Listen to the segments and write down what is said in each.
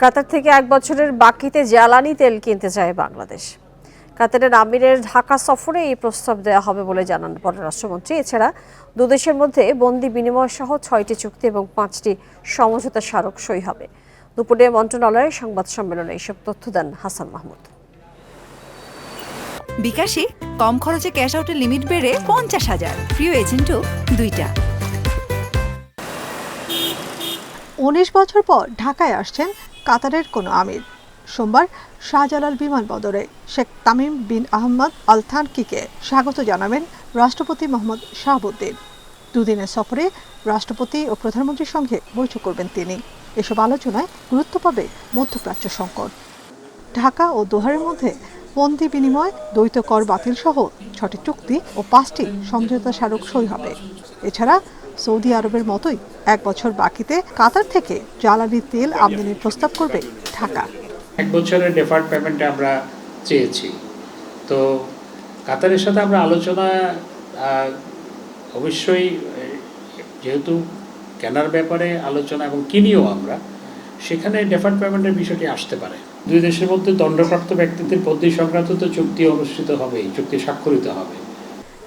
কাতার থেকে এক বছরের বাকিতে জ্বালানি তেল কিনতে চায় বাংলাদেশ। কাতারের আমিরের ঢাকা সফরে এই প্রস্তাব দেওয়া হবে বলে জানান পররাষ্ট্রমন্ত্রী এছাড়া দুদেশের মধ্যে বন্দি বিনিময় সহ ছয়টি চুক্তি এবং পাঁচটি সমঝোতা স্মারক সই হবে। দুপুরে মন্ত্রণালয়ের সংবাদ সম্মেলনে এইসব তথ্য দেন হাসান মাহমুদ। বিকাশে কম খরচে ক্যাশ আউটের লিমিট বেড়ে পঞ্চাশ হাজার। প্রিয় এজেন্টও দুইটা। উনিশ বছর পর ঢাকায় আসছেন কাতারের কোনো আমির। সোমবার শাহজালাল বিমানবন্দরে শেখ তামিম বিন আহমদ আল থানকিকে স্বাগত জানাবেন রাষ্ট্রপতি মোহাম্মদ শাহাবুদ্দিন। দুদিনের সফরে রাষ্ট্রপতি ও প্রধানমন্ত্রীর সঙ্গে বৈঠক করবেন তিনি। এসব আলোচনায় গুরুত্ব পাবে মধ্যপ্রাচ্য সংকট। ঢাকা ও দোহারের মধ্যে বন্দি বিনিময়, দ্বৈত কর বাতিল সহ ছটি চুক্তি ও পাঁচটি সমঝোতা স্মারক সই হবে। এছাড়া সৌদি আরবের মতোই এক বছর বাকিতে কাতার থেকে জ্বালানি তেল আমদানির প্রস্তাব করবে ঢাকা। এক বছরের ডেফার্ড পেমেন্টে আমরা চেয়েছি। তো কাতারের সাথে আমরা আলোচনা অবশ্যই যেহেতু কেনার ব্যাপারে আলোচনা এবং কিনিও আমরা, সেখানে ডেফার্ড পেমেন্টের বিষয়টি আসতে পারে। দুই দেশের মধ্যে দণ্ডপ্রাপ্ত ব্যক্তিদের পদ্ধতি সংক্রান্ত তো চুক্তি অনুষ্ঠিত হবেই, চুক্তি স্বাক্ষরিত হবে।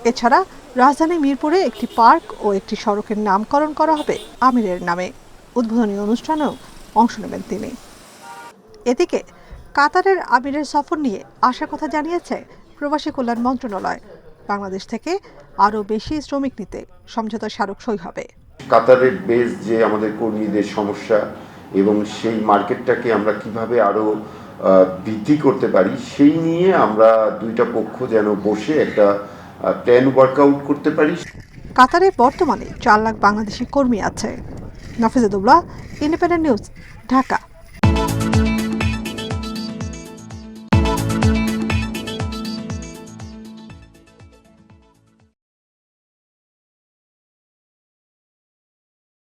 এছাড়া রাজধানী মিরপুরে একটি পার্ক ও একটি সড়কের নামকরণ করা হবে আমিরের নামে। উদ্বোধনী অনুষ্ঠানেও অংশ নেবেন তিনি। এদিকে কাতারের আমিরের সফর নিয়ে আশার কথা জানিয়েছে প্রবাসী কল্যাণ মন্ত্রণালয়। বাংলাদেশ থেকে আরও বেশি শ্রমিক নিতে সমঝোতা স্মারক সই হবে। কাতারের বেস যে আমাদের কর্মীদের সমস্যা এবং সেই মার্কেটটাকে আমরা কীভাবে আরও আহ, বৃদ্ধি করতে পারি সেই নিয়ে আমরা দুইটা পক্ষ যেন বসে একটা প্ল্যান ওয়ার্কআউট করতে পারি কাতারে বর্তমানে চার লাখ বাংলাদেশি কর্মী আছে। Nafizadullah independent news Dhaka.